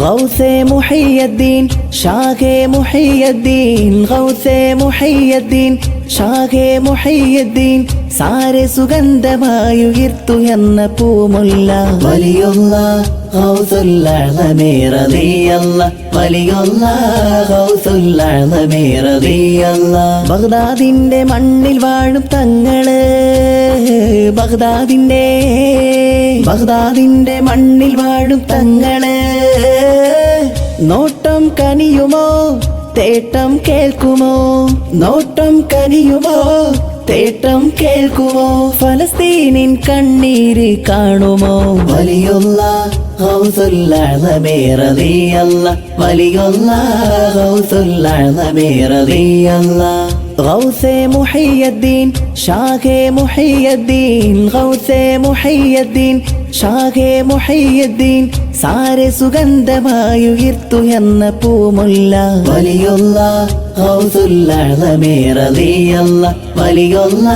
ഗൗസെ മുഹയ്യദ്ദീൻ ഷാഖെ മുഹയ്യദ്ദീൻ ഗൗസെ മുഹയ്യദ്ദീൻ ഷാഖെ മുഹയ്യദ്ദീൻ സാരെ സുഗന്ധമായുയർത്തുയർന്ന പൂമുല്ല. വലിയുള്ള ബഗ്ദാദിന്റെ മണ്ണിൽ വാഴും തങ്ങൾ ബഗ്ദാദിന്റെ ബഗ്ദാദിന്റെ മണ്ണിൽ വാഴും തങ്ങൾ. നോട്ടം കനിയുമോ? തേട്ടം കേൾക്കുമോ? നോട്ടം കനിയുമോ? തേട്ടം കേൾക്കുമോ? ഫലസ്തീനിൻ കണ്ണീര് കാണുമോ? വലിയുള്ള ഹൗസുല്ലാഴ്ന്നമേറതിയല്ല വലിയുള്ള ഹൗസുല്ലാഴ്ന്നമേറതിയല്ല ഗൗസെ മുഹയ്യദ്ദീൻ ഷാഖെ മുഹയ്യദ്ദീൻ ഗൗസെ മുഹയ്യദ്ദീൻ ഷാഹേ മൊഹയ്യദ്ദീൻ സാരെ സുഗന്ധമായി ഉയർത്തുയർന്ന പൂമുല്ല. വലിയുള്ള വലിയുള്ള